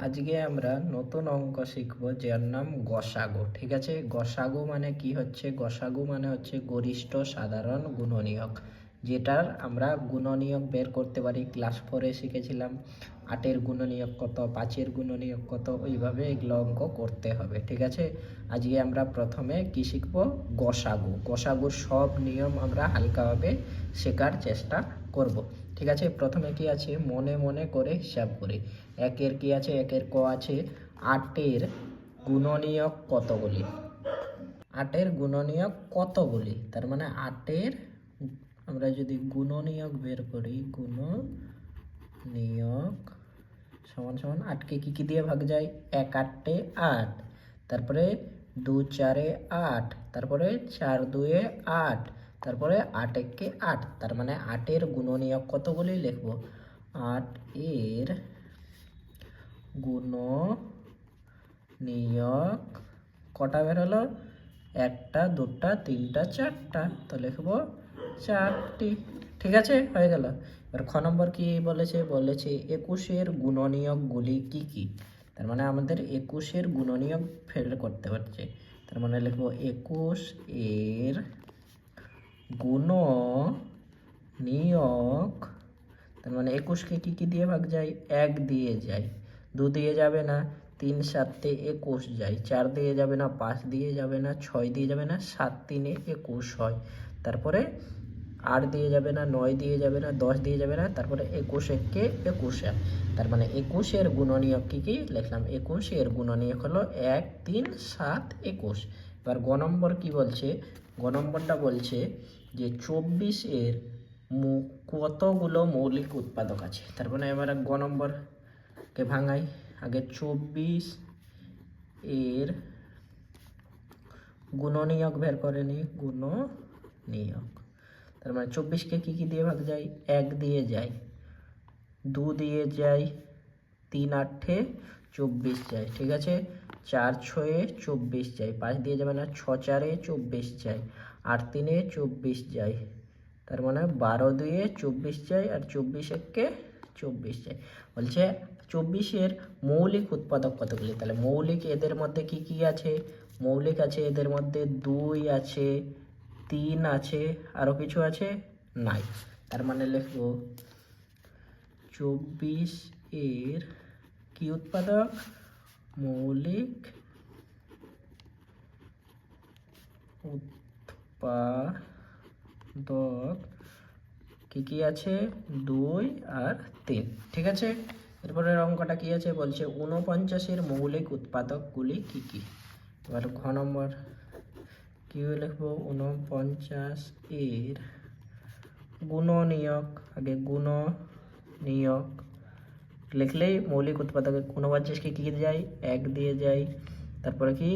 আজকে আমরা নতুন অঙ্ক শিখব যার নাম গসাগু, ঠিক আছে? গসাগু মানে কি হচ্ছে? গসাগু মানে হচ্ছে গরিষ্ঠ সাধারণ গুণনীয়ক, যেটার আমরা গুণনীয়ক বের করতে পারি। ক্লাস ফোরে শিখেছিলাম, আটের গুণনীয়ক কত, পাঁচের গুণনীয়ক কত, ওইভাবে এগুলো অঙ্ক করতে হবে, ঠিক আছে? আজকে আমরা প্রথমে কি শিখব? গসাগু। গসাগুর সব নিয়ম আমরা হালকাভাবে শেখার চেষ্টা করব। ঠিক আছে? প্রথমে কি আছে? মনে মনে করে হিসাব করি। একের কি আছে? একের ক আছে? আটের গুণনীয়ক কতগুলি? আটের গুণনীয়ক কতগুলি? তার মানে আটের, আমরা যদি গুণনীয়ক বের করি, গুণনীয়ক সমান সমান আটকে কি কি দিয়ে ভাগ যায়? এক আটটে আট। তারপরে দু, চারে আট। তারপরে চার, দুয়ে আট। তারপরে আট একে আট, তার মানে আটের গুণনীয়ক কতগুলি লিখব? আট এর গুণ নিয়ক কটা বের হলো? একটা, দুটা, তিনটা, চারটা, তো লিখব চারটি। ঠিক আছে, হয়ে গেল। এবার খ নম্বর কি বলেছে? বলেছে একুশের গুণনীয়কগুলি কি কি? তার মানে আমাদের একুশের গুণনীয়ক ফেল করতে হচ্ছে। তার মানে লিখব একুশ এর গুণ নিয়ক তার মানে একুশকে কি কি দিয়ে ভাগ যায়? এক দিয়ে যায়। দু দিয়ে যাবে না, তিন সাতে একুশ যায়। চার দিয়ে যাবে না, পাঁচ দিয়ে যাবে না, ছয় দিয়ে যাবে না, সাত তিনে একুশ হয়। তারপরে আট দিয়ে যাবে না, নয় দিয়ে যাবে না, দশ দিয়ে যাবে না, তারপরে একুশ একে একুশ এক তার মানে একুশের গুণনীয়ক কি কি? লিখলাম, একুশের গুণনীয়ক হলো এক, তিন, সাত, একুশ। এবার গ নম্বর কি বলছে? গ নম্বরটা বলছে যে চব্বিশ এর কতগুলো মৌলিক উৎপাদক আছে? তার মানে এবার গ নম্বরকে ভাঙাই। আগে চব্বিশ এর গুণনীয়ক বের করে নি গুণনীয়ক। তার মানে চব্বিশকে কি কি দিয়ে ভাগ যায়? এক দিয়ে যায়, দু দিয়ে যায়, তিন আটে চব্বিশ যায়, ঠিক আছে? চার ছয়ে চব্বিশ যায়, পাঁচ দিয়ে যাবে না ছ চারে চব্বিশ যায়। আট তিনে চব্বিশ যায়। তার মানে বারো দুয়ে চব্বিশ যায় আর চব্বিশ একে চব্বিশ যায়। বলছে চব্বিশের মৌলিক উৎপাদক কতগুলি? তাহলে মৌলিক এদের মধ্যে কি কি আছে? মৌলিক আছে এদের মধ্যে দুই আছে, তিন আছে আরও কিছু আছে? নাই। তার মানে লিখব চব্বিশ এর কি উৎপাদক? মৌলিক উৎপাদক কি কি আছে? দুই আর তিন। ঠিক আছে? এরপরের অঙ্কটা কি আছে? বলছে ঊনপঞ্চাশের মৌলিক উৎপাদকগুলি কি কি? এবার ঘ নম্বর। কি লিখব? ঊনপঞ্চাশ এর গুণনীয়ক। আগে গুণ নিয়ক লিখলেই মৌলিক উৎপাদক ঊনপঞ্চাশকে কী দিয়ে যায়? এক দিয়ে যায়। তারপরে কি?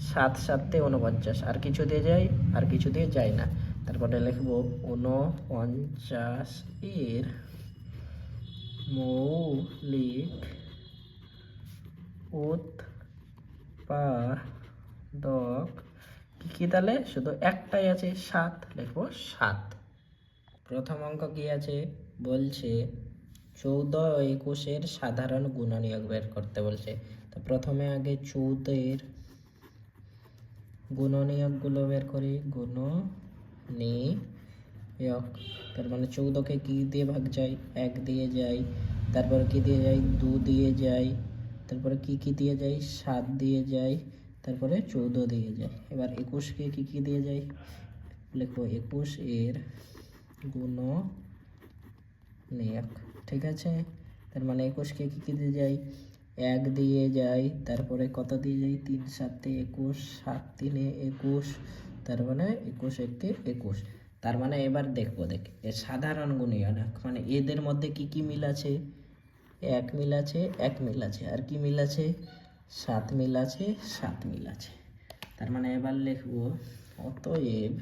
সাত সাতে ঊনপঞ্চাশ। আর কিছু দিয়ে যায় আর কিছু দিয়ে যায় না। তারপরে লিখব ঊনপঞ্চাশ এর মৌলিক উৎপাদক কি কি তাহলে? শুধু একটাই আছে, সাত। লিখব সাত। প্রথম অঙ্ক কি আছে? বলছে চৌদ্দ একুশের সাধারণ গুণনীয়ক বের করতে বলছে। তো প্রথমে আগে চৌদ্দের গুণনীয়কগুলো বের করি। গুণ নিয়ক তার মানে চৌদ্দকে কি দিয়ে ভাগ যায়? এক দিয়ে যায়। তারপরে কি দিয়ে যায়? দু দিয়ে যায়। তারপরে কি কি দিয়ে যায়? সাত দিয়ে যায়। তারপরে চৌদ্দ দিয়ে যায়। এবার একুশকে কি কি দিয়ে যায়? লিখব একুশ এর গুণ নিয়ক ঠিক আছে? তার মানে একুশকে কি কি দিয়ে যায়? এক দিয়ে যায় তারপরে কত দিয়ে যাই? তিন সাতে একুশ, সাত তিনে একুশ, তার মানে একুশ একটি একুশ। তার মানে এবার দেখব, দেখ, এ সাধারণ গুণীয়ক মানে এদের মধ্যে কি কি মিল আছে? এক মিল আছে, এক মিল আছে। আর কি মিল আছে? সাত মিল আছে, সাত মিল আছে। তার মানে এবার লিখব, অতএব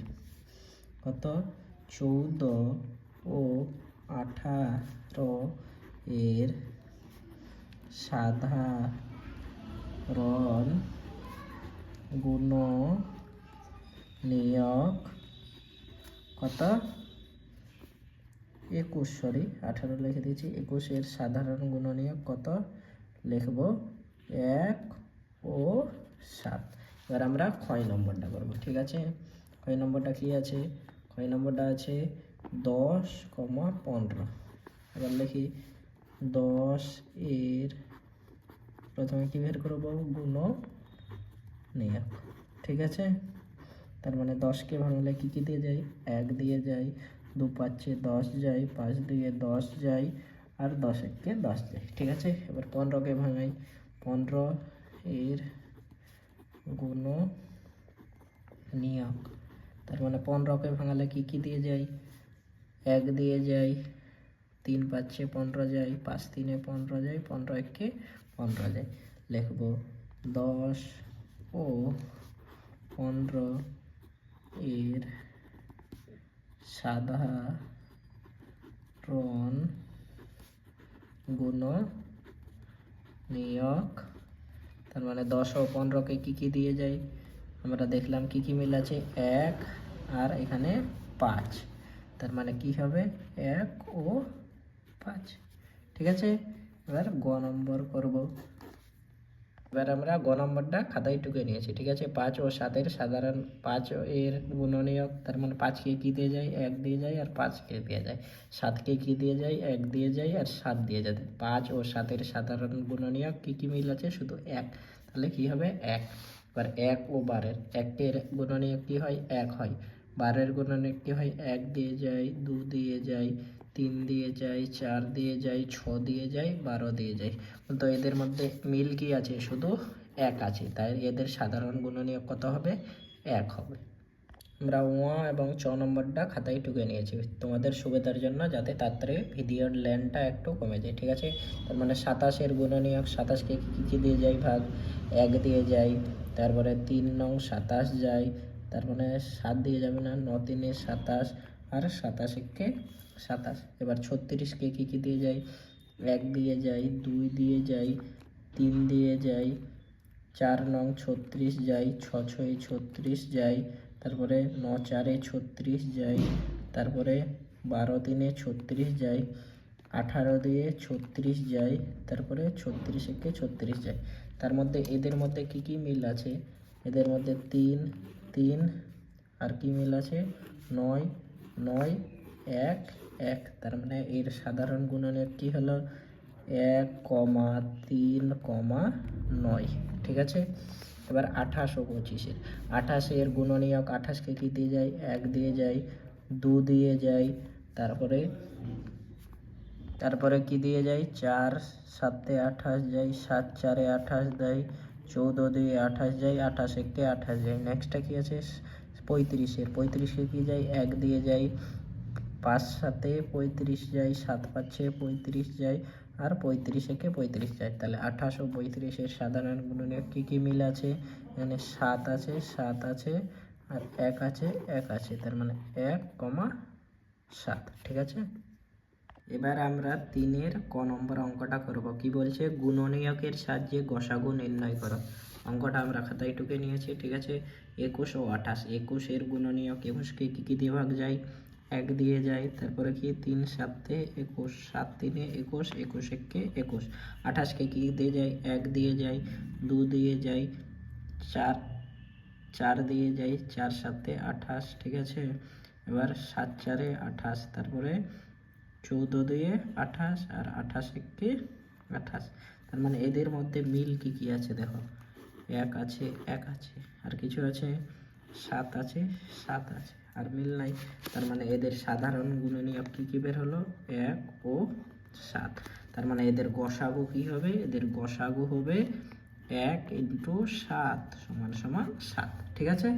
কত? চৌদ্দ ও আঠারো এর সাধারণ গুণ নিয়ক কত? একুশ সরি আঠারো লিখে দিয়েছি। একুশের সাধারণ গুণনীয়ক কত? লিখব এক ও সাত। এবার আমরা ক্ষয় নম্বরটা করব, ঠিক আছে? ক্ষয় নম্বরটা কি আছে? ক্ষয় নম্বরটা আছে দশ, কমা পনেরো। এবার লিখি দশ এর প্রথমে কি বের করব গুণ নিয়ক ঠিক আছে? তার মানে দশকে ভাঙলে কি কি দিয়ে যায়? এক দিয়ে যায়, দু পাঁচে দশ যায়, পাঁচ দিয়ে দশ যায়, আর দশ এককে দশ যায়। ঠিক আছে? এবার পনেরোকে ভাঙাই। পনেরো এর গুণ নিয়ক তার মানে পনেরোকে ভাঙালে কি কি দিয়ে যায়? এক দিয়ে যায় তিন পাঁচে পনেরো যায়, পাঁচ তিনে পনেরো যায়, পনেরো একে পনেরো যায়। লিখব দশ ও পনেরো এর সাধারণ গুণ নিয়োগ তার মানে দশ ও পনেরোকে কী কী দিয়ে যায়? আমরা দেখলাম কি কি মিল আছে? এক আর এখানে পাঁচ। তার মানে কি হবে? এক ও পাঁচ। ঠিক আছে? এবার গ নম্বর করব। এবার আমরা গ নম্বরটা খাতায় টুকে নিয়েছি, ঠিক আছে? পাঁচ ও সাতের সাধারণ পাঁচ এর গুণনীয়ক, তার মানে পাঁচকে কি দিয়ে যায়? এক দিয়ে যায় আর পাঁচকে দিয়ে যায়? সাতকে কি দিয়ে যায়? এক দিয়ে যায় আর সাত দিয়ে যায়। পাঁচ ও সাতের সাধারণ গুণনীয়ক কি কি মিল আছে? শুধু এক। তাহলে কি হবে? এক। এবার এক ও বারের একের গুণনীয়ক কি হয়? এক হয়। বারের গুণনীয়ক কি হয়? এক দিয়ে যায়, দু দিয়ে যায় তিন দিয়ে যায়, চার দিয়ে যায়, ছ দিয়ে যায়, বারো দিয়ে যায়। তো এদের মধ্যে মিল কি আছে? শুধু এক আছে। তাই এদের সাধারণ গুণনীয়ক কত হবে? এক হবে। আমরা ওয়া এবং চ নম্বরটা খাতায় টুকে নিয়েছি। তোমাদের সুবিধার জন্য যাতে তাড়াতাড়ি ভিডিওর ল্যান্ডটা একটু কমে যায়, ঠিক আছে? তার মানে সাতাশের গুণনীয়ক সাতাশকে কী কী দিয়ে যায় ভাগ? এক দিয়ে যায়। তারপরে তিন নং সাতাশ যায়। তার মানে সাত দিয়ে যাবে না, ন তিনে সাতাশ। আর সাতাশ একে সাতাশ। এবার ছত্রিশকে কী কী দিয়ে যায় এক দিয়ে যায় দুই দিয়ে যায় তিন দিয়ে যায় চার নং ছত্রিশ যায় ছ ছয় ছত্রিশ যায় তারপরে ন চারে ছত্রিশ যায় তারপরে বারো তিনে ছত্রিশ যায় আঠারো দিয়ে ছত্রিশ যায় তারপরে ছত্রিশ একে ছত্রিশ যায় তার মধ্যে এদের মধ্যে কি কি মিল আছে? এদের মধ্যে তিন তিন, আর কি মিল আছে? নয় নয়, এক এক। তার মানে এর সাধারণ গুণনের কি হলো? এক কমা তিন কমা নয়। ঠিক আছে? এবার আঠাশ ও পঁচিশের। আঠাশের গুণনীয়ক আঠাশকে কী দিয়ে যায়? এক দিয়ে যায়, দু দিয়ে যায়, তারপরে তারপরে কি দিয়ে যায়? চার, সাতে আঠাশ যায়, সাত, চারে আঠাশ দেয় চৌদ্দ দিয়ে আঠাশ যায়, আঠাশ একে আঠাশ যায়। নেক্সটটা কি আছে? পঁয়ত্রিশের পঁয়ত্রিশে কি যায়? এক দিয়ে যায়, পাঁচ সাতে পঁয়ত্রিশ যায়, সাত পাঁচে পঁয়ত্রিশ যায়, আর পঁয়ত্রিশ একে পঁয়ত্রিশ যায়? তাহলে আঠাশ ও পঁয়ত্রিশের সাধারণ গুণনীয়ক কী কী মিল আছে? এখানে সাত আছে সাত আছে, আর এক আছে এক আছে, তার মানে এক কমা সাত, ঠিক আছে? এবার আমরা তিনের ক নম্বর অঙ্কটা করব। কি বলছে? গুণনীয়কের সাহায্যে গসাগু নির্ণয় করো। অঙ্কটা আমরা খাতায় টুকে নিয়েছি, ঠিক আছে? একুশ ও আঠাশ। একুশের গুণনীয়ক একুশকে কী কী দিয়ে ভাগ যায়? এক দিয়ে যায়, তারপরে কি? তিন সাতে একুশ, সাত তিনে একুশ একুশ একে একুশ। আঠাশকে কি দিয়ে যায়? এক দিয়ে যায়, দু দিয়ে যায়, চার চার দিয়ে যায়, চার সাতে আঠাশ, ঠিক আছে? এবার সাত চারে আঠাশ, তারপরে চৌদ্দ দিয়ে আঠাশ, আর আঠাশ একে আঠাশ। তার মানে এদের মধ্যে মিল কি কি আছে দেখো? এক আছে এক আছে। আর কিছু আছে? সাত আছে সাত আছে। আর মিল নাই। তার মানে এদের সাধারণ গুণনীয়ক কি কি বের হলো? এক ও সাত। তার মানে এদের গসাগু কি হবে? এদের গসাগু হবে এক ইন্টু সাত সমান সমান সাত। ঠিক আছে?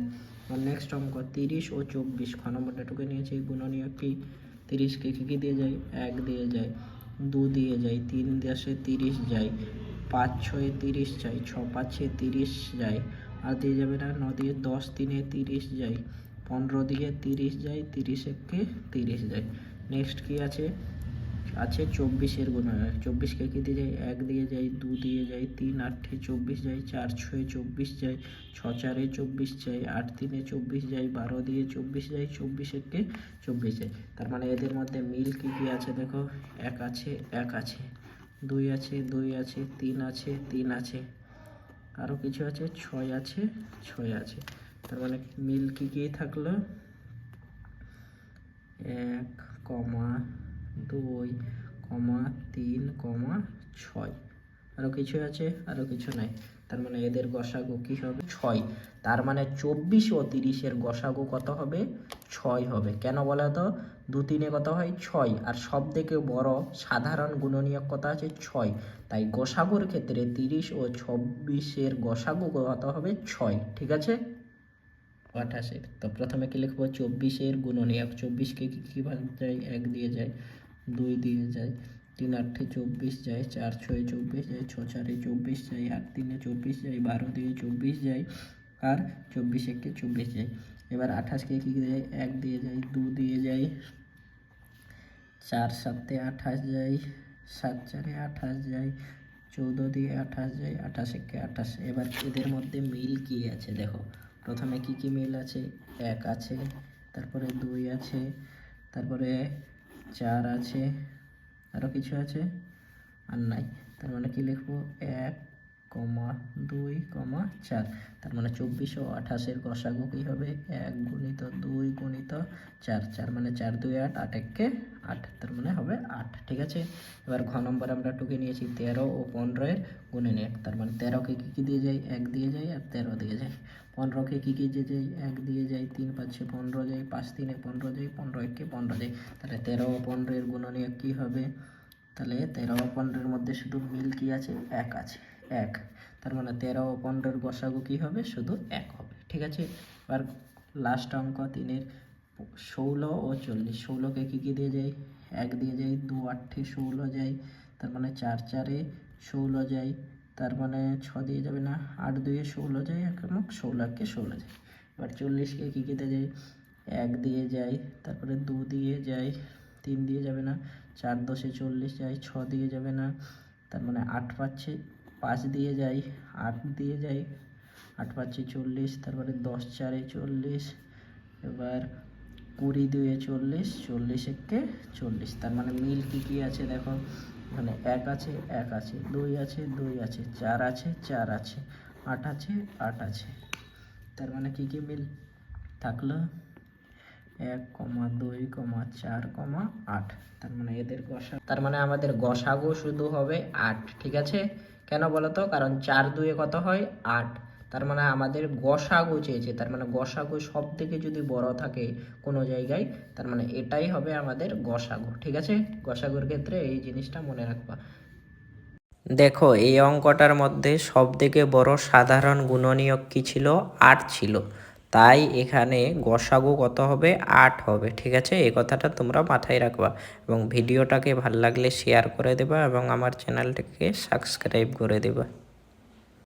নেক্সট অঙ্ক, তিরিশ ও চব্বিশ। খ নম্বরটা টুকে নিয়েছি গুণনীয়ক কি? তিরিশকে কী কী দিয়ে যায়? এক দিয়ে যায়। দু দিয়ে যায়। তিন দেশে তিরিশ যায়। পাঁচ ছয়ে তিরিশ যায় ছ পাঁচে তিরিশ যায়, আর দিয়ে যাবে না, ন দিয়ে দশ তিনে তিরিশ যায়, পনেরো দিয়ে তিরিশ যায়, তিরিশ একে তিরিশ যায়। নেক্সট কি আছে? আছে চব্বিশের গুণ, চব্বিশকে কি দিয়ে যায়? এক দিয়ে যায়, দু দিয়ে যায়, তিন আটে চব্বিশ যায়, চার ছয়ে চব্বিশ যায়, ছ চারে চব্বিশ যায়, আট তিনে চব্বিশ যায়, বারো দিয়ে চব্বিশ যায়, চব্বিশ একে চব্বিশ যায়। তার মানে এদের মধ্যে মিল কী কী আছে দেখো? এক আছে এক আছে। দুই আছে দুই আছে, তিন আছে তিন আছে। আরও কিছু আছে? ছয় আছে ছয় আছে। তার মানে মিল কী কী থাকল? এক, কমা দুই, কমা তিন, কমা ছয়। আরও কিছু আছে? আরও কিছু নাই। তার মানে এদের গসাগু কি হবে? ছয়। তার মানে চব্বিশ ও তিরিশের গসাগু কত হবে? ছয় হবে। কেন বলো তো? দু তিনে কত হয়? ছয়। আর সব থেকে বড় সাধারণ গুণনীয়ক কত আছে? ছয়। তাই গসাগুর ক্ষেত্রে তিরিশ ও চব্বিশের গসাগু কত হবে? ছয়। ঠিক আছে? আঠাশের। তো প্রথমে কি লিখব? চব্বিশের গুণনীয়ক। চব্বিশকে কি কী ভাগ যায়? এক দিয়ে যায়। দুই দিয়ে যায়। তিন আটে চব্বিশ যায়, চার ছয় চব্বিশ যায়, ছ চারে চব্বিশ যায়, আট তিনে চব্বিশ যায়, বারো দিয়ে চব্বিশ যায় আর চব্বিশ একে চব্বিশ যায়। এবার আঠাশকে কী যায় এক দিয়ে যায়, দু দিয়ে যায়, চার সাতে আঠাশ যায়, সাত চারে আঠাশ যায়, চৌদ্দ দিয়ে আঠাশ যায়, আঠাশ একে আঠাশ। এবার এদের মধ্যে মিল কি আছে দেখো? প্রথমে কি কি মিল আছে? এক আছে, তারপরে দুই আছে, তারপরে চার আছে আরও কিছু আছে? আর নাই। তার মানে কি লিখব? এক কমা দুই কমা চার। তার মানে চব্বিশ ও আঠাশের গসাগু কী হবে? এক গুণিত দুই গুণিত চার। চার মানে চার দুই আট আট এককে আট। তার মানে হবে আট, ঠিক আছে? এবার ঘ নম্বর আমরা টুকে নিয়েছি তেরো ও পনেরোয়ের গুণে নিয়ে তার মানে তেরোকে কী কী দিয়ে যায়? এক দিয়ে যায় আর তেরো দিয়ে যায়। পনেরোকে কী কী দিয়ে যায়? এক দিয়ে যায়, তিন পাঁচে পনেরো যায়, পাঁচ তিনে পনেরো যায়, পনেরো একে পনেরো যায়। তাহলে তেরো ও পনেরোয়ের গুণনীয় কী হবে? তাহলে তেরো ও পনেরোর মধ্যে শুধু মিল কি আছে? এক আছে। এক। তার মানে তেরো ও পনেরোর গসাগু কী হবে? শুধু এক হবে। ঠিক আছে? এবার লাস্ট অঙ্ক তিনের। ষোলো ও চল্লিশ। ষোলোকে কী কী দিয়ে যায় এক দিয়ে যায় দু আটে ষোলো যায় তার মানে চার চারে ষোলো যায় তার মানে ছ দিয়ে যাবে না, আট দুয়ে ষোলো যায় এক এবং ষোলো একে ষোলো যায় এবার চল্লিশকে কী কী দিয়ে যায় এক দিয়ে যায় তারপরে দু দিয়ে যায় তিন দিয়ে যাবে না, চার দশে চল্লিশ যায় ছ দিয়ে যাবে না, তার মানে আট পাচ্ছে। পাঁচ দিয়ে যায় আট দিয়ে যায় আট পাচ্ছে চল্লিশ, তারপরে দশ চারে চল্লিশ, এবার কুড়ি দুয়ে চল্লিশ চল্লিশ একে চল্লিশ, তার মানে মিল কী কী আছে দেখো? মানে এক আছে এক আছে, দুই আছে দুই আছে, চার আছে চার আছে, আট আছে আট আছে, তার মানে কী কী মিল থাকল? এক কমা দুই কমা চার কমা আট, তার মানে এদের গসা, তার মানে আমাদের গসাগু শুধু হবে আট, ঠিক আছে? কেন বলো তো কারণ চার দুয়ে কত হয়? আট। তার মানে আমাদের গসাগু চেয়েছে। তার মানে গসাগু সব থেকে যদি বড় থাকে কোনো জায়গায়, তার মানে এটাই হবে আমাদের গসাগু। ঠিক আছে? গসাগুর ক্ষেত্রে এই জিনিসটা মনে রাখবা। দেখো, এই অঙ্কটার মধ্যে সব থেকে বড় সাধারণ গুণনীয়ক কী ছিল? আট ছিল। তাই এখানে গসাগু কত হবে? আট হবে। ঠিক আছে? এই কথাটা তোমরা মাথায় রাখবা এবং ভিডিওটাকে ভালো লাগলে শেয়ার করে দেবা এবং আমার চ্যানেলটাকে সাবস্ক্রাইব করে দেবা।